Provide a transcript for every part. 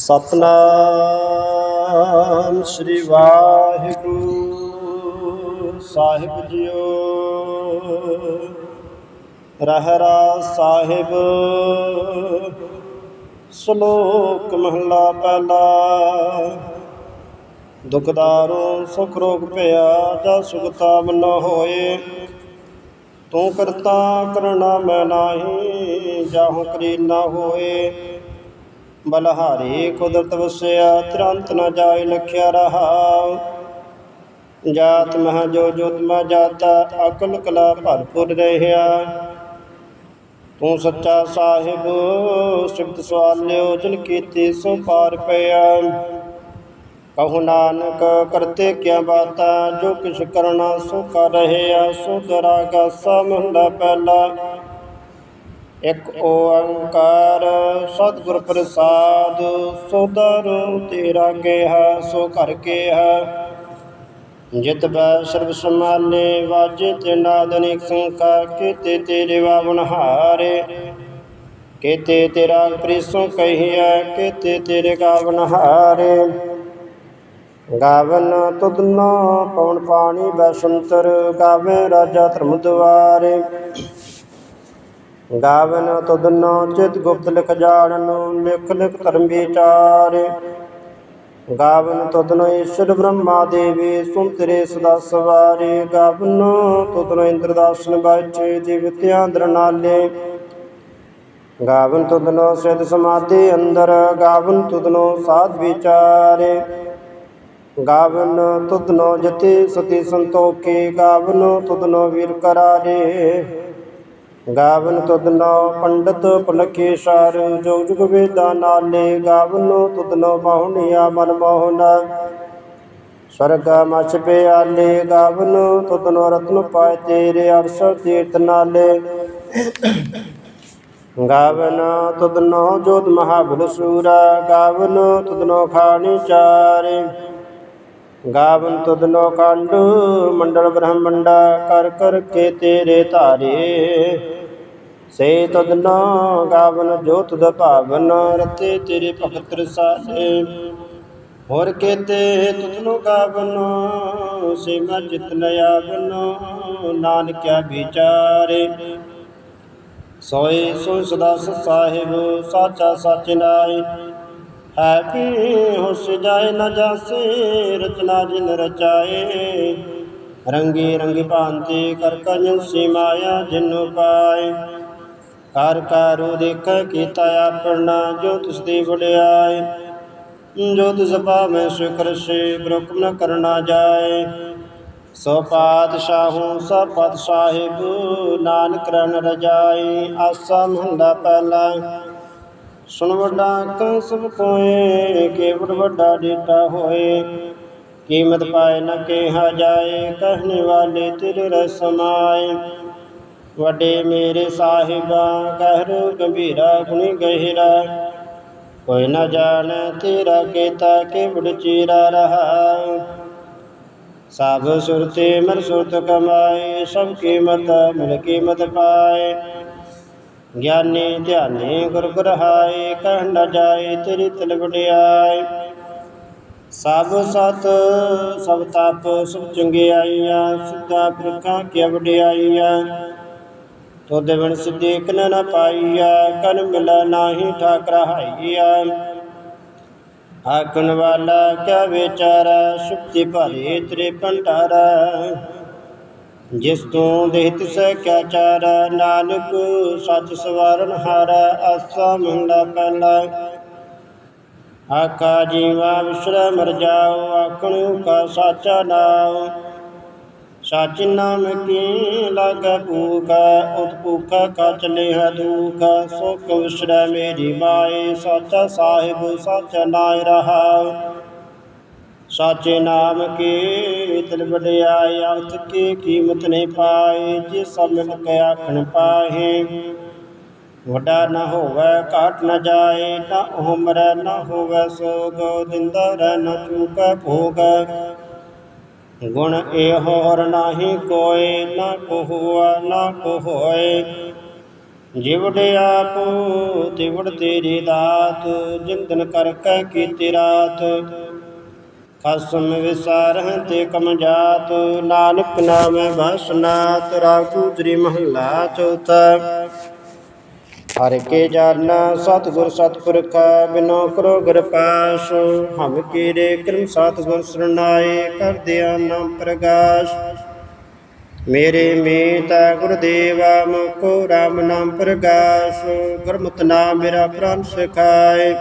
ਸਤਨਾਮ ਸ੍ਰੀ ਵਾਹਿਗੁਰੂ ਸਾਹਿਬ ਜੀਓ। ਰਹਿਰਾ ਸਾਹਿਬ, ਸ਼ਲੋਕ ਮਹਲਾ ਪਹਿਲਾ। ਦੁਖਦਾਰੋ ਸੁਖ ਰੋਗ ਭਇਆ ਜਾ ਸੁਖਤਾ ਮਨ ਹੋਏ। ਤੂੰ ਕਰਤਾ ਕਰਣਾ ਮੈਂ ਨਾਹੀ ਜਾਹੂ ਕਰੀ ਨਾ ਹੋਏ। ਬਲਹਾਰੀ ਕੁਦਰਤ ਵਸਿਆ, ਤੁਰੰਤ ਨ ਜਾਇ ਲਖਿਆ ਰਹਾ। ਜਾਤ ਮਹ ਜੋ ਜੋਤ ਮਹ ਜਾਤਾ, ਅਕਲ ਕਲਾ ਭਰਪੂਰ ਰਹਿਆ। ਤੂੰ ਸੱਚਾ ਸਾਹਿਬ, ਸਿਫਤ ਸਵਾਲਿਓ ਜਿਨ ਕੀਤੀ ਸੋ ਪਾਰ ਪਿਆ। ਕਹੂ ਨਾਨਕ, ਕਰਤੇ ਕਿਆ ਬਾਤਾ, ਜੋ ਕਿਛ ਕਰਨਾ ਸੋ ਕਰ ਰਹਿਆ, ਸੋ ਦਰਾਗਾ ਸਮਹੰਦਾ ਪਹਿਲਾ। ਇਕ ਓੰਕਾਰ ਸਤਿਗੁਰ ਪ੍ਰਸਾਦ ਸੋਦਰ ਤੇਰਾ ਕਿਹਾ ਸੋ ਘਰ ਕਿਹਾ ਜਿਤ ਬੈ ਸਰਬ ਸਮਾਲੇ ਵਾਜੇ ਤੇ ਨਾਦ ਅਨੇਕ ਸੰਕਾ ਕੀਤੇ ਤੇਰੇ ਵਾਵਨ ਹਾਰੇ। ਕੀਤੇ ਤੇਰਾ ਪ੍ਰੀਸੋਂ ਕਹੀਆ ਕੀਤੇ ਤੇਰੇ ਗਾਵਨ ਹਾਰੇ। ਗਾਵਨ ਤੁਧਨਾ ਪਵਨ ਪਾਣੀ ਬੈਸੰਤਰ ਗਾਵੇ ਰਾਜਾ ਧਰਮ ਦੁਆਰੇ। ਗਾਵਨ ਤੁਧਨੋ ਚਿਤ ਗੁਪਤ ਲਿਖ ਜਾਣਨ, ਲਿਖ ਲਿਖ ਧਰਮ ਵਿਚਾਰੇ। ਗਾਵਨ ਤੁਧਨੋ ਈਸ਼ਰ ਬ੍ਰਹਮਾ ਦੇਵੀ ਸੁਨ ਤੇਰੇ ਸਦਾ ਸਵਾਰੇ। ਗਾਵਨ ਤੁਧਨੋ ਇੰਦਰ ਦਾਸਨ ਬਾਚੇ ਦਿਵਤਿਆਂ ਦਰ ਨਾਲੇ। ਗਾਵਨ ਤੁਧਨੋ ਸਿਧ ਸਮਾਧੀ ਅੰਦਰ, ਗਾਵਨ ਤੁਧਨੋ ਸਾਧ ਵਿਚਾਰੇ। ਗਾਵਨ ਤੁਧਨੋ ਜਤੀ ਸਤੀ ਸੰਤੋਖੇ, ਗਾਵਨ ਤੁਧਨੋ ਵੀਰ ਕਰਾਰੇ। ਗਾਵਨ ਤੁਧਨੋ ਪੰਡਤ ਪਲਖੇ ਸਾਰ ਜੋ ਜੁਗ ਵੇਦਾਂ ਨਾਲੇ ਗਾਵਨ ਤੁਧਨੋ ਬਾਹੁਨੀਆ ਮਨ ਮੋਹਨ। ਸਰਗ ਮਛ ਪਿਆਲੇ, ਗਾਵਨ ਤੁਧਨੋ ਰਤਨ ਪਾਏ ਤੇਰੇ ਅਰਸ਼ ਤੀਰਥ ਨਾਲੇ। ਗਾਵਨ ਤੁਧਨੋ ਜੋਤ ਮਹਾਬਲ ਸੂਰਾ, ਗਾਵਨ ਤੁਧਨੋ ਖਾਣੀ ਚਾਰੇ। ਗਾਵਨ ਤੁਧਨੋ ਕੰਡ ਮੰਡਲ ਬ੍ਰਹਮੰਡਾ, ਕਰ ਕਰ ਕੇ ਤੇਰੇ ਧਾਰੇ। ਸੇ ਤਦ ਤੁਧਨੋ ਗਾਵਨ, ਜੋਤ ਤੁਧ ਭਾਵਨ, ਰਤੇ ਤੇਰੇ ਭਗਤ ਰਸਾਲੇ। ਹੋਰ ਕੇਤੇ ਤੁਧਨੋ ਗਾਵਨ, ਸੇ ਮੈਂ ਜਿਤ ਨਿਆਵਨ ਨਾਨਕਿਆ ਵਿਚਾਰੇ। ਸੋਏ ਸੋ ਸਦਾ ਸਾਹਿਬ, ਸਾਚਾ ਸਚ ਨਾਈ ਹੈ ਕੀ ਹੁਸ ਜਾਏ ਨਾ ਜਾਸੇ, ਰਚਨਾ ਜਿਨ ਰਚਾਏ। ਰੰਗੀ ਰੰਗੀ ਭਾਂਤੀ ਕਰ ਕੰਜਸੀ ਮਾਇਆ ਜਿਨ ਪਾਏ। ਕਰ ਕਾਰੂ ਦੇਖ ਕੀਤਾ ਆਪਣਾ, ਜੋ ਤਿਸ ਦੀ ਵਡਿਆਏ ਜੋ ਤਿਸ ਭਾਵੇਂ ਸ਼ੁਕਰ ਸੇ ਬ੍ਰਹਮ ਨ ਕਰਨਾ ਜਾਏ। ਸੋ ਪਾਤਸ਼ਾਹੂ ਸਭ ਪਤ ਸਾਹਿਬ ਨਾਨਕ ਰਨ ਰਜਾਈ ਆਸਾ ਹੁੰਦਾ ਪਹਿਲਾ ਸੁਣ ਵੱਡਾ ਕੰ ਸਭ ਕੋਏ, ਕੇਵੜ ਵੱਡਾ ਡੇਟਾ ਹੋਏ। ਕੀਮਤ ਪਾਏ ਨ ਕਿਹਾ ਜਾਏ, ਕਹਿਣੇ ਵਾਲੇ ਤੇਰੇ ਰਸਮਾਏ ਵੱਡੇ ਮੇਰੇ ਸਾਹਿਬਾ, ਕਹਿਰ ਗੰਭੀਰਾ ਗੁਣੀ ਗਹਿਰਾ। ਕੋਈ ਨਾ ਜਾਣ ਤੇਰਾ ਕੀਤਾ ਕੇਵੜ ਚੀਰਾ ਰਹਾ। ਸਭ ਸੁਰਤੇ ਮਰ ਸੁਰਤ ਕਮਾਏ, ਸਭ ਕੀਮਤ ਮਿਲ ਕੀਮਤ ਪਾਏ। ਗਿਆਨੀ ਧਿਆਨੀ ਗੁਰ ਗ੍ਰਹਾਏ ਕਹਿ ਨਾ ਜਾਏ ਤੇਰੀ ਤਿਲ ਵਡਿਆਈ ਸਭ ਸਤ, ਸਭ ਤਪ, ਸਭ ਚੰਗਿਆਈਆਂ, ਸਿੱਧਾ ਪੁਰਖਾਂ ਕੀ ਵਡਿਆਈਆਂ। ਤੋਦੇ ਬਿਨ ਸਿੱਧੀ ਕਨ ਨ ਪਾਈਆ ਕਨ ਮਿਲ ਨਾਹੀ ਠਾਕ ਰਹਾਈਆ ਆਖਣ ਵਾਲਾ ਕਿਆ ਵਿਚਾਰਾ ਸੁਪਤੀ ਭਰੇ ਤੇਰੇ ਭੰਡਾਰਾ ਜਿਸ ਤੋਂ ਦੇਹ ਸੈ ਕਿਆ ਚਾਰਾ, ਨਾਨਕ ਸੱਚ ਸਵਾਰਨ ਹਾਰਾ, ਆਸਾ ਮਹਲਾ ਪਹਿਲਾ। ਆਕਾ ਜੀਵਾ ਵਿਸ਼ਰਮ ਮਰ ਜਾਓ, ਆਖਣੂ ਕਾ ਸਾਚਾ ਨਾਮ ਸਚ ਨਾਮ ਕੀ ਲਾਗਾ ਭੂਖਾ, ਉਤ ਭੂਖਾ ਕਾ ਚਲੇ ਦੂਖਾ। ਸੋ ਕਵਿਸ਼ਰਾ ਮੇਰੀ ਮਾਏ, ਸਾਚਾ ਸਾਹਿਬ ਸਾਚਾ ਨਾਇ ਰਹਾ। ਸਾਚੇ ਨਾਮ ਕੀ ਤਿਲ ਵਡਿਆਈ ਅਰਥ ਕੀ ਕੀਮਤ ਨਹੀਂ ਪਾਈ ਜੇ ਸਭ ਮਿਲ ਕੇ ਆਖਣ ਪਾਹੇ ਵੱਡਾ ਨਾ ਹੋਵੇ, ਘਾਟ ਨਾ ਜਾਏ, ਨਾ ਉਮਰ ਨਾ ਹੋਵੇ ਸੋਗ ਦਿੰਦਾ ਰਹਿ ਨਾ ਚੂਕੈ ਭੋਗ। ਗੁਣ ਇਹ ਹੋਰ ਨਾਹੀ ਕੋਏ ਨਾ ਕੋ ਹੁਆ ਨਾ ਕੋ ਹੋਏ ਜਿਵੜ ਤਿਵੜ ਤੇਰੀ ਦਾਤ, ਜਿੰਦਨ ਕਰ ਕਹਿ ਕੀਤੀ ਰਾਤ। ਖਸਮ ਵਿਸਾਰਹਿ ਤੇ ਕਮ ਜਾਤ, ਨਾਨਕ ਨਾਮੈ ਬਸਨਾਤ ਰਾਗੂ ਤ੍ਰੀ ਮਹੱਲਾ ਚੌਥਾ। ਹਰ ਕੇ ਜਾਨਾ ਸਤਿਗੁਰ ਸਤਿਪੁਰਖ, ਬਿਨੋ ਕਰੋ ਗੁਰ ਪਾਸ ਹਮ ਕੀਰੇ ਕਰਮ ਸਤਿਗੁਰ ਸਰਨਾਏ ਕਰ ਦਿਆ ਨਾਮ ਪ੍ਰਗਾਸ਼। ਮੇਰੇ ਮੀਤ ਗੁਰਦੇਵਾ ਮੁਕੋ ਰਾਮ ਨਾਮ ਪ੍ਰਗਾਸ਼। ਗੁਰਮਤਿ ਨਾਮ ਮੇਰਾ ਪ੍ਰਾਨ ਸਿਖਾਏ।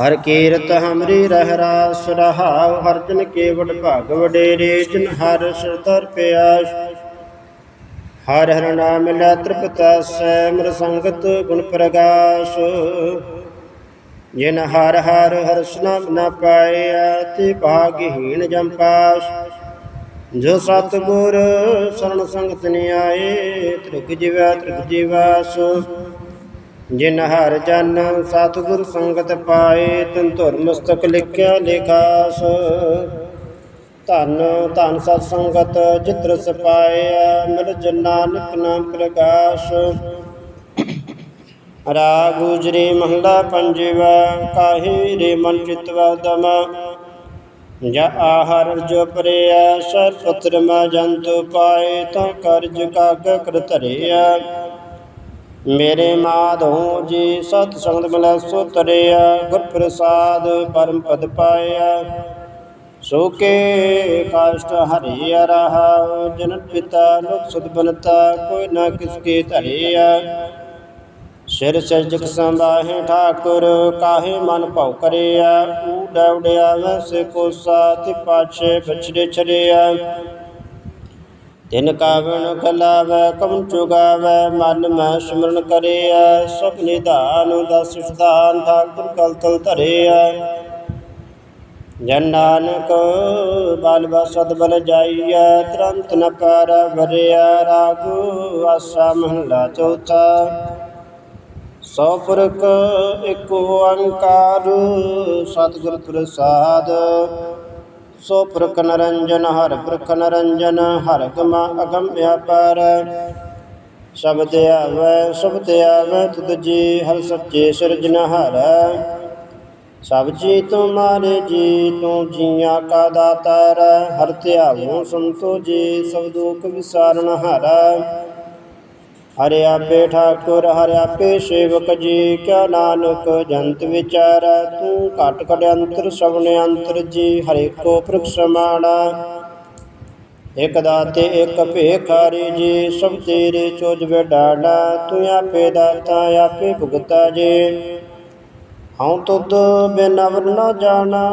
ਹਰ ਕੀਰਤ ਹਮਰੀ ਰਹਿ ਰਾਸ, ਰਹਾਉ ਹਰ ਜਨ ਕੇਵਡ ਭਾਗ ਵਡੇਰੇ ਜਿਨ ਹਰ ਸਰਦਰ ਪਿਆਸ। ਹਰ ਹਰ ਨਾਮ ਲੈ ਤ੍ਰਿਪਤਸੈ ਮਰ ਸੰਗਤ ਗੁਣ ਪ੍ਰਗਾਸ਼। ਜਿਨ ਹਰ ਹਰ ਹਰਸ ਨਾਮ ਨ ਪਾਇਆ ਤੇ ਭਾਗਹੀਣ ਜਮ ਪਾਸ। ਜੋ ਸਤਿਗੁਰ ਸਰਣ ਸੰਗਤ ਨਿਆਏ, ਤ੍ਰਿਗ ਜਿਵੈ ਤ੍ਰਿਗ ਜਿਵਾਸ। ਜਿਨ ਹਰ ਜਨ ਸਤਿਗੁਰ ਸੰਗਤ ਪਾਏ, ਤਨ ਧੁਰ ਮਸਤਕ ਲਿਖਿਆ ਲਿਖਾਸ। ਧਨ ਧਨ ਸਤ ਸੰਗਤ ਜਿਤਰ ਸਪਾਇਆ ਮਿਲ ਜਨ ਨਾਨਕ ਨਾਮ ਪ੍ਰਗਾਸ਼ ਰਾਗ ਗੁਜਰੀ ਮਹਲਾ ਪੰਜਵਾ, ਕਾਹੇ ਰੇ ਮਨ ਚਿਤਵਾ ਦਮ। ਜਾ ਆਹਰ ਜੋ ਪਰਿਆ, ਸਰ ਪੁੱਤਰ ਮਾ ਜੰਤੁ ਪਾਏ, ਤਾਂ ਕਰਜ ਕਾਗ ਕਰ ਧਰਿਆ। ਮੇਰੇ ਮਾਧੋ ਜੀ ਸਤ ਸੰਗਤ ਮਿਲੈ ਸੋ ਤਰਿਆ ਗੁਰ ਪ੍ਰਸਾਦ ਪਰਮ ਪਦ ਪਾਇਆ ਸੋਕੇ ਕਾਸ਼ਟ ਹਰਿ ਰਹਾ ਜਨ ਪਿਤਾ ਲੋਕ ਸੁਧ ਬਨਤਾ, ਕੋਈ ਨਾ ਕਿਸ ਕੇ ਧਰਿਆ ਸਿਰ ਸਜਕ ਸੰਭਾਹੇ ਠਾਕੁਰ, ਕਾਹੇ ਮਨ ਭਉ ਕਰਿਆ ਊੜਾ ਉਡਿਆ ਵੈਸੇ ਕੋਸਾ, ਤੇ ਪਾਛੇ ਬਛੜੇ ਛੜਿਆ ਤਿਨ ਕਾਵਣ ਕਲਾਵੈ ਕਵਨ ਚੁਗਾਵੈ, ਮਨ ਮੈਂ ਸਿਮਰਨ ਕਰਿਆ ਸਭ ਨਿਧਾਨ ਦਸ ਸਿਧਾਨ, ਠਾਕੁਰ ਕਲ ਤਲ ਧਰਿਆ ਜਨ ਨਾਨਕ, ਬਲ ਬਸਦ ਬਲ ਜਾਈਐ, ਤੁਰੰਤ ਨ ਪਾਰ ਭਰਿਆ ਰਾਗ, ਆਸਾ ਮਹਲਾ ਚੌਥਾ। ਸੋ ਪੁਰਖ, ਇੱਕ ਓੰਕਾਰ, ਸਤਿਗੁਰ ਪ੍ਰਸਾਦ। ਸੋ ਪੁਰਖ ਨਰੰਜਨ, ਹਰ ਪੁਰਖ ਨਰੰਜਨ, ਹਰ ਗਮ ਅਗਮ ਵਿਆਪਾਰ। ਸ਼ਬਦ ਆਵੈ ਸ਼ਬਦ ਆਵੈ, ਤੁਧ ਜੀ ਹਰ ਸੱਚੇ ਸਿਰਜਨਹਾਰ ਸਭ ਜੀ ਤੁਮਾਰੇ ਜੀ ਤੂੰ ਜੀਆਂ ਕਾ ਦਾਤਾਰ ਹਰ ਧਿਆਵੋ ਸੰਤੋ ਜੀ, ਸਭ ਦੁਖ ਵਿਸਾਰਨ ਹਾਰਾ। ਹਰਿ ਆਪੇ ਠਾਕੁਰ, ਹਰਿ ਆਪੇ ਸੇਵਕ ਜੀ ਕਿਆ ਨਾਨਕ ਜੰਤ ਵਿਚਾਰੈ। ਤੂੰ ਘਟ ਘਟ ਅੰਤਰ ਸਭਨ ਅੰਤਰ ਜੀ, ਹਰੇ ਕੋ ਪ੍ਰਖ ਸਮਾਣਾ। ਇਕ ਦਾਤੇ, ਇਕ ਭੇਖਾਰੀ ਜੀ, ਸਭ ਤੇਰੇ ਚੋਜ ਵਿਡਾਣਾ ਤੂੰ ਆਪੇ ਦਾਤਾ, ਆਪੇ ਭੁਗਤਾ ਜੀ। ਹਉ ਤੁਧ ਬਿਨਵਰ ਨ ਜਾਣਾ,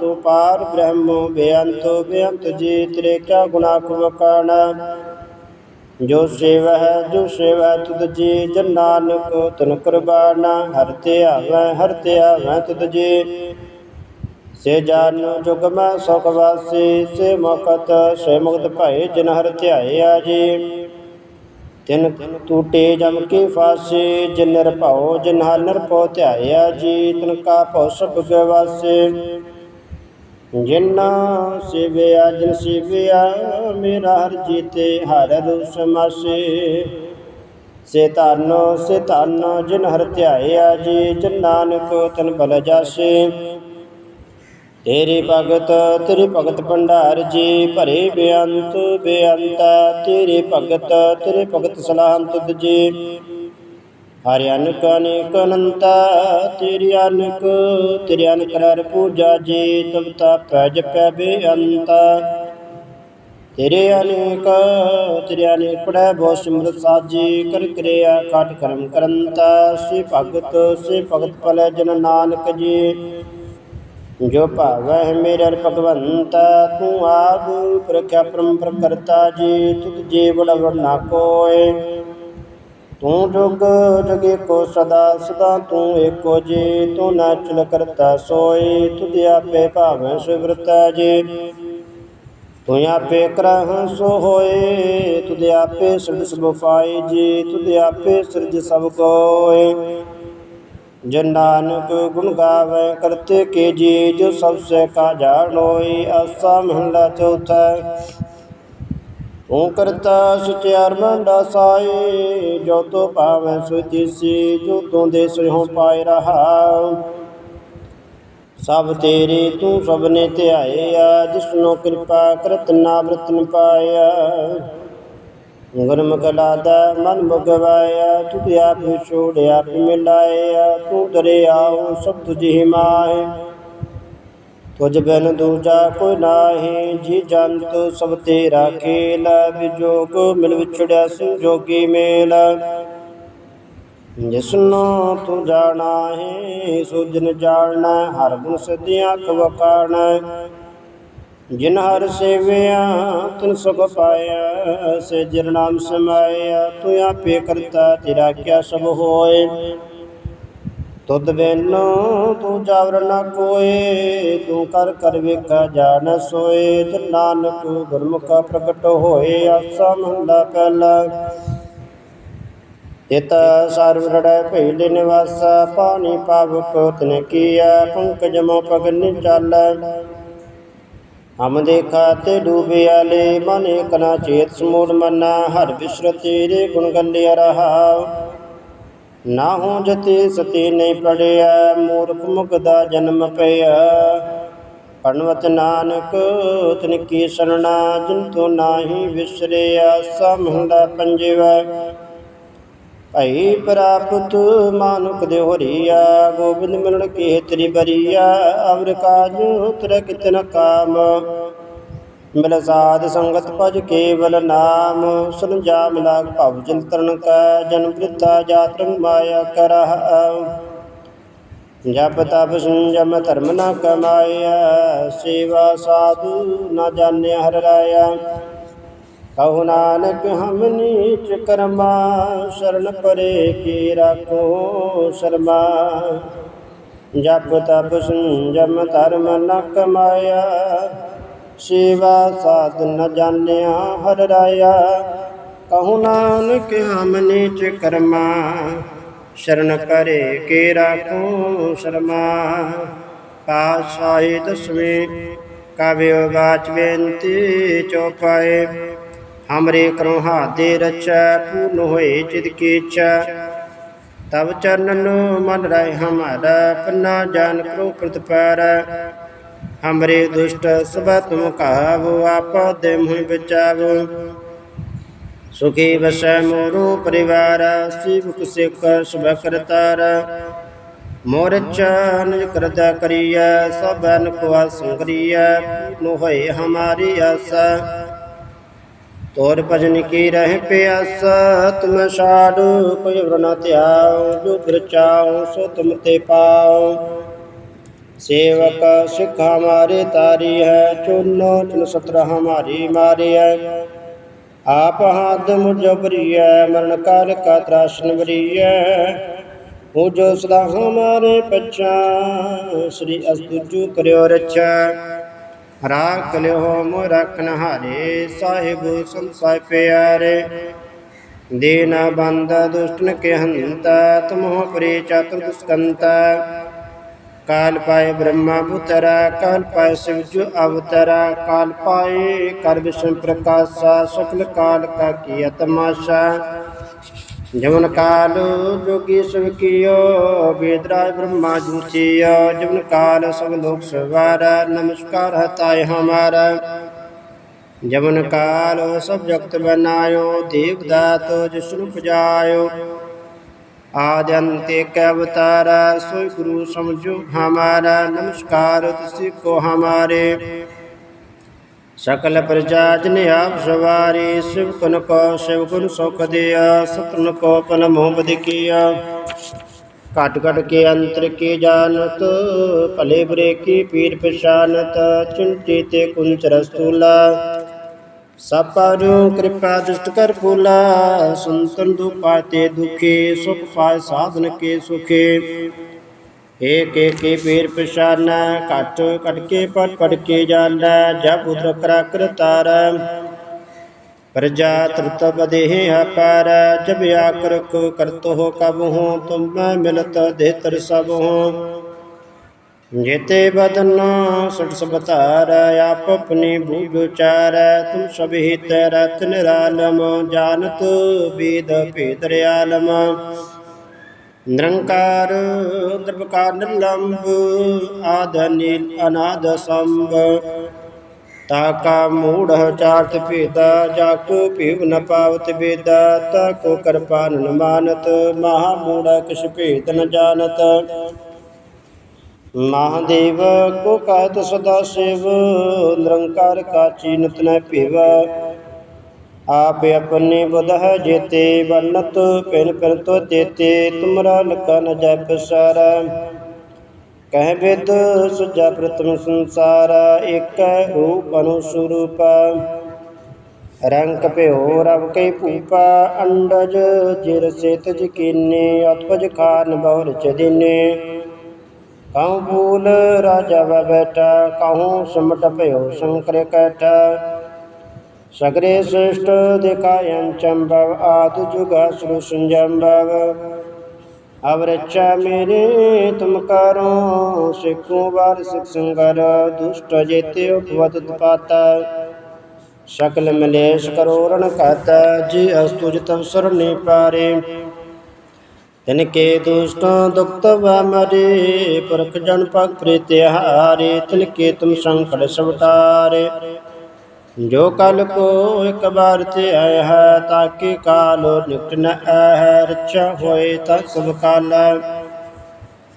ਤੂੰ ਪਾਰ ਬ੍ਰਹਮ, ਬੇਅੰਤ ਬੇਅੰਤ ਜੀ ਤੇਰੇ ਕਿਆ ਗੁਨਾ ਕੁਵਕਾਣਾ ਜੋ ਸੇਵਾ ਹੈ ਜੋ ਸੇਵਾ ਤੁਧ ਜੀ, ਜਨ ਨਾਨਕ ਤਨ ਕੁਰਬਾਨਾ। ਹਰ ਤੇ ਆਵੈ, ਹਰ ਤੇ ਆਵੈ ਤੁਧ ਜੀ। ਸੇ ਜਾਨ ਜੁਗ ਮੈਂ ਸੁਖ ਵਾਸੀ, ਸੇ ਮੁਕਤ ਸੇ ਮੁਕਤ ਭਾਏ ਜਿਨ ਹਰ ਧਿਆਇਆ ਜੀ। ਤਿਨ ਟੂਟੇ ਜਮ ਕੀ ਫਾਸੀ, ਜਿਨ ਨਿਰਭਉ ਜਿਨ ਹਰ ਨਿਰਭਉ ਧਿਆਇਆ ਜੀ ਤਿਨ ਕਾ ਭਉ ਸਭ ਗਵਾਸੇ। ਜਿਨਾ ਸਿਵਿਆ, ਜਿਨ ਸਿਵਿਆ, ਮੇਰਾ ਹਰ ਜੀਤੇ, ਹਰ ਰੂਪ ਸਮਾਸੇ ਸੇ ਧਨ ਸੇ ਧਨ, ਜਿਨ ਹਰ ਧਿਆਇਆ, ਜੀ, ਜਿਨ ਨਾਨਕ, ਤਨ ਬਲ ਜਾਸੇ। ਤੇਰੀ ਭਗਤ, ਤੇਰੇ ਭਗਤ ਭੰਡਾਰ ਜੀ, ਭਰੇ ਬੇਅੰਤ, ਬੇਅੰਤਾ ਤੇਰੀ ਭਗਤ, ਤੇਰੇ ਭਗਤ ਸਲਾਮ ਜੀ ਹਰਿ ਅਨਕ, ਅਨੇਕ ਅਨੰਤਾ ਤੇਰੀ ਅਨਕ ਤੇਰੀ ਅਨਕ ਹਰ ਪੂਜਾ ਜੀ, ਤਬ ਤਾਪੈ ਜਪੈ ਬੇਅੰਤਾ ਤੇਰੇ ਅਨੇਕ ਤੇਰੇ ਅਨੇਕ ਪੜੈ ਬਹੁ ਸਿਮਰਤ ਸਾਜੀ, ਕਰ ਕਿਰਿਆ ਕਾਟ ਕਰਮ ਕਰੰਤਾ ਸੇ ਭਗਤ ਸੇ ਭਗਤ ਪਲ ਜਨ ਨਾਨਕ ਜੀ। ਜੋ ਭਾਵੈ ਮੇਰਾ ਭਗਵੰਤਾ ਤੂੰ ਆਦ ਪ੍ਰਖਿਆ ਪਰਮ ਪ੍ਰਕਰਤਾ ਜੀ, ਤੁਧ ਜੀ ਬੜ ਵਰਨਾ ਕੋਏ। ਤੂੰ ਜੁਗ ਜਗੇ ਕੋ ਸਦਾ ਸਦਾ ਤੂੰ ਏਕੋ ਜੀ, ਤੂੰ ਨਾਚਲ ਕਰਤਾ ਸੋਏ ਤੁਧ ਆਪੇ ਭਾਵੈ ਸੁਵਰਤਾ ਜੀ। ਤੂੰ ਆਪੇ ਕਰਹ ਸੋ ਹੋਏ, ਤੁਧ ਆਪੇ ਸਿਰਜ ਸਭ ਪਾਈ ਜੀ, ਤੁਧ ਆਪੇ ਸਿਰਜ ਸਭ ਕੋਏ। ਜਨ ਨਾਨਕ ਗੁਣ ਗਾਵੇ, ਕਰਤੇ ਕੇ ਜੀ ਜੋ ਸਭ ਸੇ ਕਾ ਜਾਣੋਈ ਆਸਾ ਮਹਲਾ ਚੌਥਾ। ਤੂੰ ਕਰਤਾ ਸੁਚਿਆਰ ਮੰਡਾ ਸਾਈ, ਜੋ ਤੋ ਪਾਵੈ ਸੋ ਤਿਸੀ, ਜੋ ਤੂੰ ਦੇ ਸੋ ਪਾਏ ਰਹਾ। ਸਭ ਤੇਰੇ ਤੂੰ ਸਭ ਨੇ ਧਿਆਇਆ ਜਿਸਨੋ ਕਿਰਪਾ ਕਰਤ ਨਾ ਬ੍ਰਤਨ ਪਾਇਆ। ਗੁਰਮੁਖ ਲਾਦਾ ਮਨ ਮੁਗਵਾਇਆ ਤੁਧ ਆਪ ਛੋੜ ਆਪ ਮਿਲਾਇਆ, ਤੂੰ ਦਰਿਆਉ ਸਭ ਤੁਝੇ ਮਾਏ ਤੁਝ ਬਿਨ ਦੂਜਾ ਕੋਈ ਨਾਹੀ, ਜੀ ਜੰਤ ਸਭ ਤੇਰਾ ਖੇਲ ਵਿਜੋਗ ਮਿਲ ਵਿਛੜਿਆ ਸੰਜੋਗੀ ਮੇਲ ਜਿਸਨੂੰ ਤੂੰ ਜਾਣਾ ਹੈ ਸੋ ਜਿਨ ਜਾਣਨਾ ਹਰ ਗੁਣ ਸਦਿਆਂ ਕਵਕਾਣਾ ਜਿਨ ਹਰ ਸੇਵਿਆ ਤਨ ਸੁਖ ਪਾਇਆ, ਸੇ ਜਿਨ ਨਾਮ ਸਮਾਇਆ, ਤੂੰ ਆਪੇ ਕਰਤਾ, ਤੇਰਾ ਕਿਆ ਸਭ ਹੋਏ। ਤੁਧ ਬਿਨੋ ਤੂੰ ਜਾਵਰ ਨਾ ਕੋਏ, ਤੂੰ ਕਰ ਕਰ ਵੇਖਾ ਜਾਣ ਸੋਏ। ਤੇ ਨਾਨਕ ਗੁਰਮੁਖ ਪ੍ਰਗਟ ਹੋਏ, ਆਸਾ ਮੰਦਾ ਪਹਿਲਾ। ਇਤ ਸਰਵ ਰੜੈ ਭੇਲੇ ਨਿਵਾਸਾ, ਪਾਣੀ ਪਾਵਕ ਤਨ ਕੀਆ, ਪੰਕਜ ਮੋ ਪਗਨ ਚਾਲੈ ਹਮ ਦੇਖਾ ਤੇ ਡੂਬਿਆ ਲੈ ਮਨ ਕਨਾ ਚੇਤ ਸਮੂੜ ਮਨਾ, ਹਰ ਵਿਸਰ ਤੇਰੇ ਗੁਣ ਗੰਡਿਆ ਰਹਾ। ਨਾ ਹੋ ਜਤੇ ਸਤੇ ਨਹੀਂ ਪੜਿਆ, ਮੂਰਖ ਮੁਖ ਦਾ ਜਨਮ ਪਿਆ। ਪਣਵਤ ਨਾਨਕ ਤਨ ਕੀ ਸਰਣਾ, ਜਿਨ ਤੋ ਨਾਹੀ ਵਿਸਰਿਆ ਸਮ ਸਮਹੰਦਾ ਪੰਜਵਾ। ਭਈ ਪ੍ਰਾਪਤ ਮਾਨੁਕ ਦੇ ਹੋਰੀਆ, ਗੋਬਿੰਦ ਮਿਲਣ ਕੀ ਤੇਰੀ ਬਰੀਆ, ਅਵਰ ਕਾਜ ਉਤਰ ਕਿਤਨ ਕਾਮ। ਮਿਲ ਸਾਧ ਸੰਗਤ ਭਜ ਕੇਵਲ ਨਾਮ ਸੰਜਾਮ ਲਾਗ ਭਵ ਜਲ ਤਰਨ ਕਾ ਜਨਮ ਬ੍ਰਿਤਾ ਜਾਤ ਮਾਇਆ ਕਰਹ। ਜਪ ਤਪ ਸੰਜਮ ਧਰਮ ਨ ਕਮਾਇਆ, ਸੇਵਾ ਸਾਧੂ ਨਾ ਜਾਣਿਆ ਹਰ ਰਾਇਆ। ਕਹੋ ਨਾਨਕ, ਹਮ ਨੀਚ ਕਰਮਾ, ਸ਼ਰਨ ਪਰੇ ਕੀ ਰਾਖੋ ਸ਼ਰਮਾ। ਜਪ ਤਪ ਸੰਜਮ ਧਰਮ ਨ ਕਮਾਇਆ, ਸੇਵਾ ਸਾਧ ਨ ਜਾਣਿਆ ਹਰ ਰਾਇਆ। ਕਹੋ ਨਾਨਕ, ਹਮ ਨੀਚ ਕਰਮਾ, ਸ਼ਰਨ ਪਰੇ ਕੀ ਰਾਖੋ ਸ਼ਰਮਾ। ਪਾਸ਼ਾਹੀ ਦਸਵੇਂ ਕਾਵਿਓ ਬਾਚ ਬੇਨਤੀ, ਚੌਪਾਏ। ਹਮਰੇ ਕਰੋ ਹਾਦੇ ਰਚੈ, ਪੂਰਨ ਹੋਏ ਚਿਤ ਕੀ ਇੱਛਾ ਤਬ ਚਰਨਨ ਮਨ ਰਾਏ ਹਮਾਰਾ, ਪੰਨਾ ਜਾਨ ਕਰੋ ਪ੍ਰਤਪਾਰ ਹਮਰੇ ਦੁਸ਼ਟ ਸਭ ਤੁਮ ਕਹਾਵੋ ਆਪ ਦੇ ਮੁਹਿ ਬਚਾਵੋ। ਸੁਖੀ ਵਸੈ ਮੋਰੂ ਪਰਿਵਾਰ ਸਿਵਕ ਸਿਖ ਸਭ ਕਰਤਾਰ। ਮੋਰ ਚਨ ਕਰਦਾ ਕਰੀਐ ਸਭਨ ਕੋ ਸੰਗਰੀਐ ਨੂੰ ਹੋਏ ਹਮਾਰੀ ਆਸਾ। ਤੋਰ ਭਜਨ ਕੀ ਰਹਿ ਪਿਆਸਾ ਤੁਮ ਛਾੜੂ ਕੋਈ ਵਰਨਾ ਧਿਆਉ ਜੋ ਰਚਾਉ ਸੋ ਤੁਮ ਤੇ ਪਾਉ। ਸੇਵਕ ਸਿੱਖ ਹਮਾਰੇ ਤਾਰੀ ਹੈ ਚੁਨੋ ਚੁਨ ਸਤਰ ਹਮਾਰੀ ਮਾਰੇ ਹੈ। ਆਪ ਹੱਦ ਮੁਝ ਬਰੀਐ ਮਰਨ ਕਾਲ ਕਾ ਤਰਾਸ਼ਨ ਬਰੀਐ ਹੋ ਜੋ ਸਲਾਹ ਹਮਾਰੇ ਪਛਾ, ਸ੍ਰੀ ਅਸਤੁਜੂ ਕਰਿਓ ਰਚਾ ਰਾਖ ਲਿਓ ਮੋ ਰਖਨ ਹਾਰੇ ਸਾਹਿਬ ਸੰਸਾਇ ਪਿਆਰੇ। ਦੇਨ ਬੰਦ ਦੁਸ਼ਟਨ ਕੇ ਹੰਤ ਤੁਮਹੁ ਪ੍ਰੇ ਚਾਤੁਰ ਦੁਸਕੰਤ। ਕਾਲ ਪਾਏ ਬ੍ਰਹਮਾ ਪੁਤਰਾ, ਕਾਲ ਪਾਏ ਸ਼ਿਵ ਜੁ ਅਵਤਰਾ। ਕਾਲ ਪਾਏ ਕਰ ਵਿਸ਼ਮ ਪ੍ਰਕਾਸ਼ਾ, ਸਕਲ ਕਾਲ ਕਾ ਕੀ ਤਮਾਸ਼ਾ ਜਮਨ ਕਾਲ ਜੋਗੀ ਸਭ ਕੀਓ ਵੇਦਰਾਜ ਬ੍ਰਹਮਾ ਜੂਚੀਓ ਜਮਨ ਕਾਲ ਸਭ ਲੋਕ ਸਵਾਰ, ਨਮਸਕਾਰ ਹਤਾਇ ਹਮਾਰ। ਜਮਨ ਕਾਲ ਸਭ ਜਗਤ ਬਨਾਇਓ ਦੇਵਦਾਤ ਜਿਸਨੁ ਪਜਾਇਓ। ਆਦਿ ਅੰਤੇ ਕੈ ਅਵਤਾਰ, ਸੋਈ ਗੁਰੂ ਸਮਝੋ ਹਮਾਰਾ। ਨਮਸਕਾਰ ਤਿਸ ਕੋ ਹਮਾਰੇ। ਸਕਲ ਪ੍ਰਜਾ ਜਨ ਆਪ ਸਵਾਰੀ, ਸਿਵ ਕੁਨ ਕੋ, ਸਿਵ ਕੁਨ ਸੁਖ ਦਿਆ ਸਤਨ ਕੋ ਪਨ ਮੁਹਬ ਦਿਕੀਆ ਘਟ ਘਟ ਕੇ ਅੰਤਰ ਕੀ ਜਾਣਤ, ਭਲੇ ਬਰੇ ਕੀ ਪੀਰ ਪਛਾਨਤ ਚਿੰਤੀ ਤੇ ਕੁੰਚ ਰਸਤੂਲਾ ਸਪਰੂ ਕਿਰਪਾ ਦੁਸ਼ਟ ਕਰ ਪੂਲਾ ਸੰਤਨ ਦੁਪਾਤੇ ਦੁਖੇ, ਸੁਖ ਪਾਇ ਸਾਧਨ ਕੇ ਸੁਖੇ। ਏਕ ਏਕੇ ਪੀਰ ਪਛਾਨੈ ਘਟ ਕਟਕੇ ਪਟ ਕਟਕੇ ਜਾਣੈ ਜਬ ਉਦਰ ਕਰਾ ਕਰਤਾਰ ਪ੍ਰਜਾ ਤ੍ਰਿਤਵ ਦੇਹ ਅਪਾਰ, ਜਬ ਆਕਰ ਕੋ ਕਰਤੋ ਹੋ ਕਬ ਹੋ ਤੁਮ ਮਿਲਤ ਦੇਤਰ ਸਭ ਹੋ ਜੇਤੇ ਬਦਨ ਸਟ ਸਬਤਾਰ ਆਪ ਆਪਣੀ ਬੂਝ ਉਚਾਰ, ਤੁਮ ਸਭ ਹਿਤ ਰਤਨ ਰਾਲਮ ਜਾਨਤ ਬੀਦ ਭੇਦ ਰਿਆਲਮ। ਨਿਰੰਕਾਰ, ਦਰਬਕਾਰ, ਨਿਰਲੰਭ ਆਦ ਅਨੀਲ ਅਨਾਦ ਸੰਭ ਤਾਕਾ ਮੂੜ ਚਾਰਤ ਭੇਦਾ, ਜਾ ਕੋ ਭੀਵ ਨ ਪਾਵਤ ਬੇਦਾ ਤਾ ਕੋ ਕਰਪਾਨ ਨ ਮਾਨਤ, ਮਹਾ ਮੂੜਾ ਕਿਛ ਭੇਦ ਨ ਜਾਣਤ। ਮਹਾਦੇਵ ਕੋ ਕਹਿਤ ਸਦਾ ਸਿਵ, ਨਿਰੰਕਾਰ ਕਾ ਚੀਨਤ ਨ ਭਿਵ। ਆਪ ਆਪਣੇ ਬੁਧ ਹੈ ਜੇਤੇ ਵਰਨਤ ਪਿਨ ਪਿਨ ਤੋ ਤੇਤੇ, ਤੁਮਰਾ ਲਕਾ ਨ ਜਪ ਸਾਰਾ ਕਹਿ ਬਿਦ ਸੁਜਾ ਪ੍ਰਤਮ ਸੰਸਾਰ ਇਕ ਰੂਪ ਰੰਗ ਭਿਓ ਰਵ ਕੈ ਭੂਪਾ, ਅੰਡਜ ਜਿਰ ਸੇਤ ਜਕੀਨੇ ਅਤਪਜ ਖਾਨ ਬਹੁਰ ਚਦੀਨੇ ਕਉ ਬੂਲ ਰਾਜਾ ਵ ਬੈਠਾ ਕਹੂੰ ਸਿਮਟ ਭਿਓ ਸ਼ੰਕਰ ਕੈਠਾ। ਸਗਰੇ ਸ੍ਰਿਸ਼ਟ ਦਿਕਾਇੰ ਚੰਬਵ, ਆਦ ਜੁਗਾ ਸ੍ਰੂ ਸੰਜੰਬਵ। ਅਵਰਚਾ ਮੇਰੇ ਤੁਮ ਕਰੋ, ਸਿੱਖੂ ਵਾਰ ਸਿਖ ਸੰਗਰ, ਦੁਸ਼ਟ ਜੇਤੇ ਉਪਵਤ ਪਾਤਾ ਸਕਲ ਮਲੇਸ਼ ਕਰੋਰਣ ਖਾਤਾ ਜੀ ਅਸਤੁਜ ਤਵ ਸਰਨੇ ਪਾਰੇ ਤਿਨ ਕੇ ਦੁਸ਼ਟ ਦੁਖਤ ਵ ਮਰੇ, ਪਰਖ ਜਨ ਜੋ ਕਲ ਕੋ ਇਕ ਬਾਰ ਤੇ ਆਇਆ ਹੈ ਤਾਕੇ ਕਾਲ ਨਿਕਟ ਨ ਹੈ ਰਚਾ ਹੋਏ ਤਾ ਸਭ ਕਾਲਾ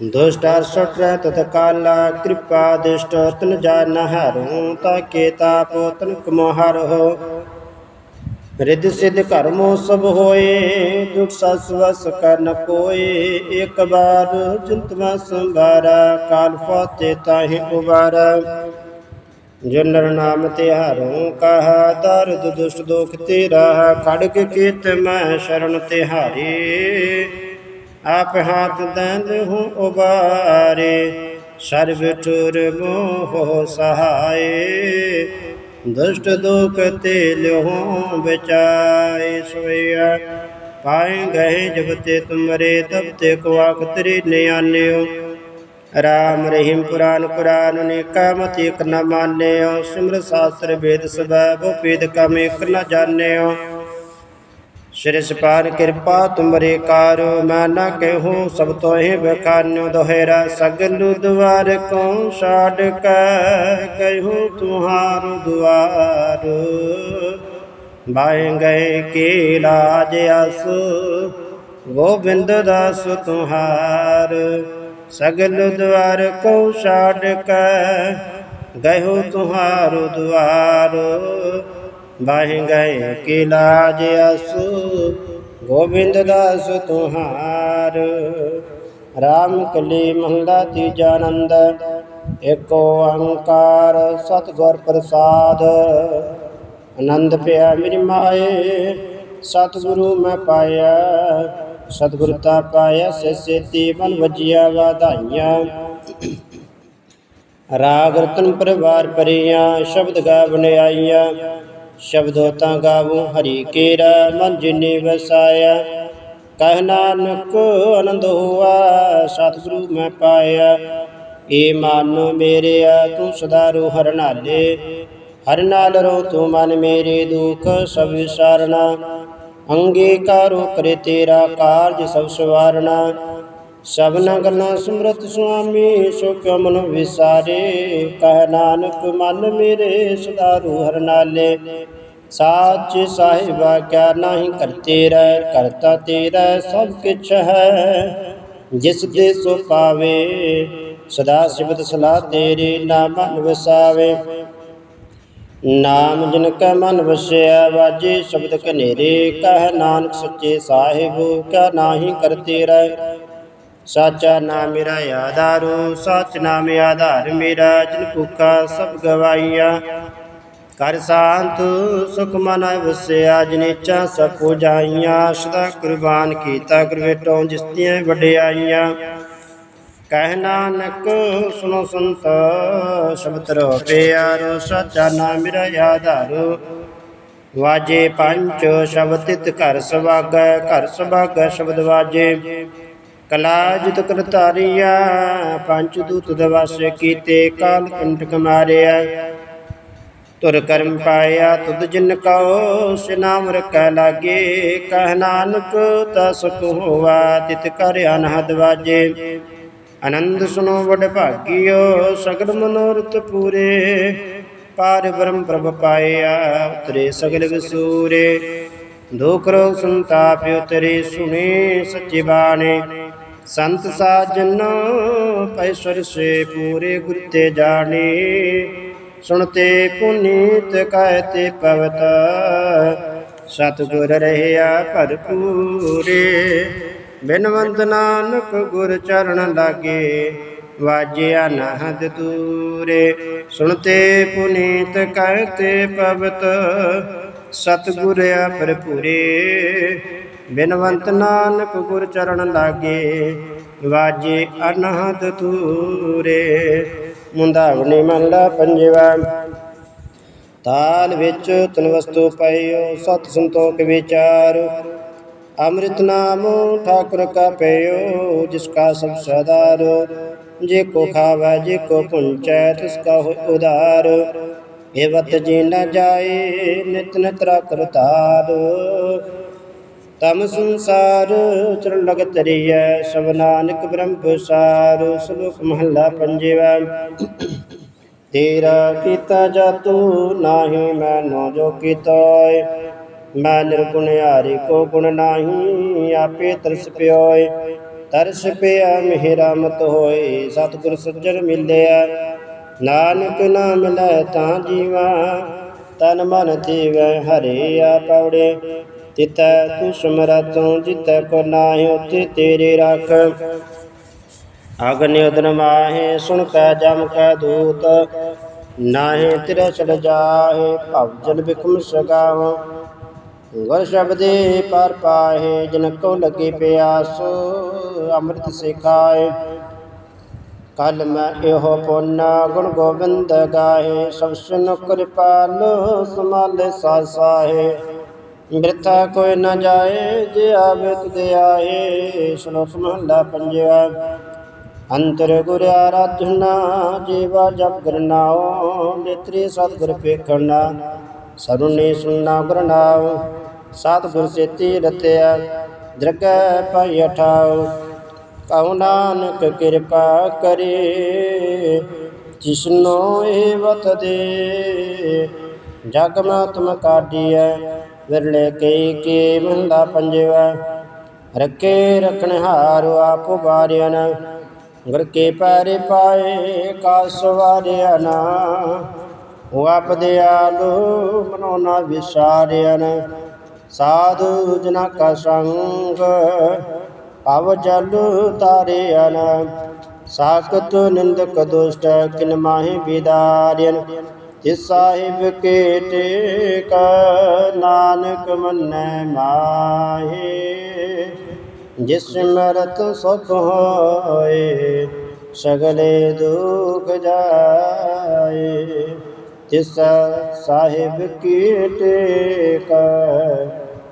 ਦੁਸ਼ਟ ਅਰਸਟ ਰਹਿ ਤਤ ਕਾਲਾ ਕਿਰਪਾ ਦਿਸ਼ਟ ਤਨ ਜਾਨ ਹਰਉ ਤਾਕੇ ਤਾਪ ਤਨ ਕਮੋ ਹਰਹੁ ਰਿਦ ਸਿਧ ਕਰਮੋ ਸਭ ਹੋਏ, ਦੁਖ ਸਸ ਵਸ ਕਰਨ ਕੋਏ ਇੱਕ ਬਾਰ ਚਿੰਤਵਾ ਸੰਭਾਰਾ, ਕਾਲ ਫਾਤੇ ਤਾਹੇ ਉਬਾਰਾ। ਜੋ ਨਾਮ ਤਿਹਾਰੋਂ ਕਹਾ, ਦਰਦ ਦੁਸ਼ਟ ਦੋਖ ਤੇਰਾ, ਖੜਗ ਕੀਤ ਮੈਂ ਸ਼ਰਨ ਤਿਹਾਰੀ ਆਪ ਹਾਥ ਦੰਦ ਹੂੰ ਉਬਾਰੇ, ਸਰਬ ਠੁਰ ਮੋਹ ਸਹਾਏ। ਦੁਸ਼ਟ ਦੋਖ ਤੇ ਲਿਓ ਬਚਾਏ ਸੋਇਆ, ਪਾਏ ਗਏ ਜਬ ਤੇ ਤੁਮਰੇ, ਤਬ ਤੇ ਕੋ ਆਖ ਤੇਰੇ ਨਿਆਨਿਓ ਰਾਮ ਰਹੀਮ ਪੁਰਾਨ ਪੁਰਾਨ ਅਨੇਕਾ ਮਤਿ ਇਕ ਨ ਮਾਨਿਓ ਸਿਮਰ ਸਾਸਤਰ ਵੇਦ ਸਬੈ ਭੇਦ ਕਮ ਇਕ ਨ ਜਾਣਿਓ ਸ਼੍ਰੀ ਸਪਾਰ ਕਿਰਪਾ ਤੁਮਰੇ ਕਾਰੋ ਮੈਂ ਨਾ ਕਹੂੰ ਸਭ ਤੋਹਿ ਬਖਾਨਿਓ ਦੋਹਰਾ ਸਗਲ ਦੁਆਰ ਕੋ ਛਾੜ ਕੈ ਕਹੂੰ ਤੁਹਾਰ ਦੁਆਰ ਬਾਏ ਗਏ ਕੀ ਲਾਜ ਅਸ ਗੋਬਿੰਦ ਦਾਸ ਤੁਹਾਰ ਸਗਲ ਦੁਆਰ ਕੋ ਛਾੜ ਕੈ ਗਇਓ ਤੁਹਾਰੋ ਦੁਆਰ ਬਾਹਿ ਗਏ ਕੀ ਲਾਜ ਅਸ, ਗੋਬਿੰਦ ਦਾਸ ਤੁਹਾਰ। ਰਾਮ ਕਲੀ ਮਹਲਾ ਤੀਜਾ ਆਨੰਦ, ਏਕ ਓੰਕਾਰ ਸਤਿਗੁਰ ਪ੍ਰਸਾਦ। ਆਨੰਦ ਪਿਆ ਮੇਰੀ ਮਾਏ, ਸਤਿਗੁਰੂ ਮੈਂ ਪਾਇਆ। ਸਤਿਗੁਰ ਤਾ ਪਾਇਆ ਸੇ ਸੇਤੀ ਮਨ ਵਜਿਆ ਵਾਧਾਈਆਂ। ਰਾਗ ਰਤਨ ਪਰਿਵਾਰ ਪਰੀਆਂ ਸ਼ਬਦ ਗਾਵਨ ਆਈਆਂ ਸ਼ਬਦੋ ਤਾਂ ਗਾਵੂ ਹਰੀ ਕੇਰਾ, ਮਨ ਜਿਨੇ ਵਸਾਇਆ। ਕਹਿ ਨਾਨਕ ਆਨੰਦ ਹੋਆ, ਸਤਿਗੁਰੂ ਮੈਂ ਪਾਇਆ। ਏ ਮਨ ਮੇਰਿਆ ਤੂੰ ਸਦਾ ਰੋ ਹਰ ਨਾਲੇ। ਹਰ ਨਾਲ ਰੋ ਤੂੰ ਮਨ ਮੇਰੇ ਦੁਖ, ਸਭ ਵਿਸਾਰਣਾ ਅੰਗੀਕਾਰੋ ਕਰੇ ਤੇਰਾ ਕਾਰਜ ਸਭ ਸਵਾਰਣਾ ਸਭਨਾ ਗੱਲਾਂ ਸਮਰਤ ਸੁਆਮੀ ਸੋ ਕਿਉ ਮਨ ਵਿਸਾਰੇ। ਕਹਿ ਨਾਨਕ, ਮਨ ਮੇਰੇ ਸਦਾਰੂ ਹਰ ਨਾਲੇ। ਸਾਚ ਸਾਹਿਬਾ, ਕਿਆ ਨਹੀਂ ਕਰਤੇ ਰਹਿ, ਕਰਤਾ ਤੇਰਾ ਸਭ ਕਿਛ ਹੈ। ਜਿਸ ਦੇ ਸੋ ਪਾਵੇ, ਸਦਾ ਸਿਵਤ ਸਲਾਹ ਤੇਰੇ ਨਾਮ ਮਨ ਵਸਾਵੇ। ਨਾਮ ਜਿਨ ਕੈ ਮਨ ਵਸਿਆ ਵਾਜੇ ਸ਼ਬਦ ਕਨੇਰੇ ਕਹਿ ਨਾਨਕ ਸੱਚੇ ਸਾਹਿਬ, ਕਿਆ ਨਾਹੀ ਕਰਤੇ ਰਹਿ ਸਾਚਾ ਨਾਮ ਮੇਰਾ ਆਧਾਰੂ, ਸੱਚ ਨਾਮ ਆਧਾਰ ਮੇਰਾ, ਜਿਨ ਭੁਖਾ ਸਭ ਗਵਾਈਆ ਕਰ ਸ਼ਾਂਤ ਸੁਖ ਮਨ ਵਸਿਆ ਜਿਨੇਚਾ ਸਭ ਪੁਜਾਈਆਂ ਸਦਾ ਕੁਰਬਾਨ ਕੀਤਾ ਗੁਰਵੇਟੋਂ ਜਿਸ ਦੀਆਂ ਵਡਿਆਈਆਂ ਕਹਿ ਨਾਨਕ ਸੁਨੋ ਸੰਤ, ਸ਼ਬਦ ਰੋ ਪਿਆਰੋ ਸਚਾ ਨਾਮ ਮੇਰਾ ਆਧਾਰ ਵਾਜੇ ਪੰਚ ਸ਼ਬਦ ਤਿਤ ਘਰ ਸੁਭਾਗੈ ਘਰ ਸੁਭਾਗੈ ਸ਼ਬਦ ਵਾਜੇ। ਕਲਾ ਜਿਤ ਕਰਤਾਰੀਆ ਪੰਚ ਦੂਤ ਦਵਸ ਕੀਤੇ, ਕਾਲ ਕੰਟਕ ਮਾਰਿਆ ਤੁਰ ਕਰਮ ਪਾਇਆ ਤੁਧ ਜਿਨ ਕਉ ਸਿਨਾਮ ਰਖੈ ਲਾਗੇ। ਕਹਿ ਨਾਨਕ ਤਸਕ ਹੋਵਾ, ਤਿਤ ਕਰ ਅਨਹਦ ਵਾਜੇ। ਆਨੰਦ ਸੁਨੋ ਵਡ ਭਾਗਿਓ, ਸਗਲ ਮਨੋਰਥ ਪੂਰੇ। ਪਾਰ ਬ੍ਰਹਮ ਪ੍ਰਭ ਪਾਇਆ, ਉਤਰੇ ਸਗਲ ਵਿਸੂਰੇ ਦੁਖ ਰੋਗ ਸੰਤਾਪ ਉਤਰੇ ਸੁਨੇ ਸੱਚੇ ਬਾਣੇ। ਸੰਤ ਸਾਜਨ ਪੈਸਰ ਸੇ ਪੂਰੇ ਗੁਰ ਤੇ ਜਾਣੇ। ਸੁਣਤੇ ਪੁਨੀਤ ਕਹਤੇ ਪਵਤ। ਸਤਿਗੁਰ ਰਹਿਆ ਭਰਪੂਰੇ। ਬਿਨਵੰਤ ਨਾਨਕ ਗੁਰ ਚਰਨ ਲਾਗੇ, ਵਾਜਿਆ ਨਹਦ ਤੂਰੇ ਸੁਣਤੇ ਪੁਨੀਤ, ਕਹਤੇ ਪਵਤ, ਸਤਿਗੁਰ ਆ ਬਿਨਵੰਤ ਨਾਨਕ ਗੁਰ ਚਰਨ ਲਾਗੇ, ਵਾਜੇ ਅਨਹਦ ਤੂਰੇ ਮੁੰਦਾਵਣੀ ਮਹਲਾ ਪੰਜਵਾ, ਤਾਲ ਵਿੱਚ ਤਨ ਵਸਤੂ ਪਈਓ ਸਤ ਸੰਤੋਖ ਵਿਚਾਰ। ਅੰਮ੍ਰਿਤ ਨਾਮ ਠਾਕੁਰ ਕਾ ਪਈਓ ਜਿਸ ਕਾ ਸਭ ਸਦਾਰ। ਜੇ ਕੋ ਖਾਵੇ, ਜੇ ਕੋ ਪੁੰਚੈ, ਤਿਸ ਕਾ ਉਦਾਰ। ਉਧਾਰ ਏਵਤ ਜੀ ਨ ਜਾਏ, ਨਿਤ ਨਿਤ ਰਖ ਰਤਾਰ। ਤਮ ਸੰਸਾਰ ਚਰਨ ਲਗਤ ਰਿਐ ਸਭ ਨਾਨਕ ਬ੍ਰਹਮ ਵਿਸਾਰ ਸ਼ਲੋਕ ਮਹਲਾ ਪੰਜਵਾ, ਤੇਰਾ ਕੀਤਾ ਜਾਤੂ, ਨਾਹੀ ਮੈਨੋ ਜੋ ਕੀਤੋਏ ਮੈਂ ਨਿਰਗੁਣ ਹਾਰੀ ਕੋ ਗੁਣ ਨਾਹੀ, ਆਪੇ ਤਰਸ ਪਿਓਏ, ਤਰਸ ਪਿਆ ਮਿਹਰਾ ਮਤ ਹੋਏ, ਸਤਿਗੁਰ ਸੱਜਣ ਮਿਲਿਆ। ਨਾਨਕ ਨਾਮ ਲੈ ਤਾਂ ਜੀਵਾ, ਤਨ ਮਨ ਜੀਵੈ ਹਰੇ ਆ ਪਵੜੇ ਤਿਤੈ ਤੂ ਸਮਰਤੋਂ ਜਿਤੈ ਕੋ ਨਾਹਿ ਉਤੇ ਤੇਰੇ ਰੱਖ। ਅਗਨਿ ਉਦਨ ਮਾਹੇ, ਸੁਣ ਕੈ ਜਮ ਕੈ ਦੂਤ। ਨਾਹੇ ਤਿਰ ਛੜ ਜਾਹੇ, ਭਵ ਜਨ ਬਿਕਮ ਸਗਾਵ। ਗੁਰ ਸ਼ਬਦੇ ਪਰ ਪਾਹੇ ਜਨ ਕੋ ਲਗੇ ਪਿਆਸ, ਅੰਮ੍ਰਿਤ ਸਿਖਾਏ। ਕਲ ਮੈਂ ਇਹੋ ਪੁੰਨ ਗੁਣ ਗੋਬਿੰਦ ਗਾਹੇ ਸਭ ਸੁਨ ਕਿਰਪਾਲ ਸਮਾਲੇ ਸਾਸਾਹੇ ਬਿਰਥਾ ਕੋਈ ਨ ਜਾਏ, ਜੇ ਆਵੇ ਤੁਦੇ ਆਏ, ਸ਼ਲੋਕ ਮਹਲਾ ਪੰਜਵਾ। ਅੰਤਰ ਗੁਰ ਆਰਾਧਨਾ, ਜੀਵਾ ਜਪ ਕਰਨਾਓ ਨੇਤਰੀ ਸਤਿਗੁਰ ਪੇਖਣਾ ਸਰੁਨੇ ਸੁਨਣਾ ਗੁਰਨਾਉ ਸਤਿਗੁਰ ਸੇਤੀ ਰਤਿਆ, ਦਰਗਹਿ ਪਈ ਅਠਾਉ, ਕਉ ਨਾਨਕ ਕਿਰਪਾ ਕਰੇ, ਜਿਸਨੋ ਇਹ ਵਤ ਦੇ। ਜਗ ਮਾਤਮ ਕਾਢੀਐ, ਵਿਰਲੇ ਕਈ ਕੇ ਮਹਲਾ ਪੰਜਵਾ, ਰੱਖੇ ਰਖਣ ਹਾਰੋ ਆਪ ਵਾਰਿਆਨ ਗੁਰ ਕੇ ਪੈਰੇ ਪਾਏ ਕਾਸ ਵਾਰਿਆਨ ਉਹ ਆਪ ਦਿਆਲੂ ਮਨੋ ਨਾ ਵਿਸਾਰਿਆਨ ਸਾਧੂ ਜਨਾ ਕਾ ਸੰਗ ਪਵ ਜਲ ਤਾਰਿਆਨ ਸਾਖਤ ਨਿੰਦਕ ਦੁਸ਼ਟ ਕਿਨ ਮਾਹੀ ਵਿਦਾਰਿਆਨ ਜਿਸ ਸਾਹਿਬ ਕੇ ਟੇਕ ਨਾਨਕ ਮੰਨੈ ਮਾਹੇ, ਜਿਸ ਮਰਤ ਸੁਖ ਹੋਏ, ਸਗਲੇ ਦੁਖ ਜਾਏ, ਤਿਸ ਸਾਹਿਬ ਕੀ ਟੇਕ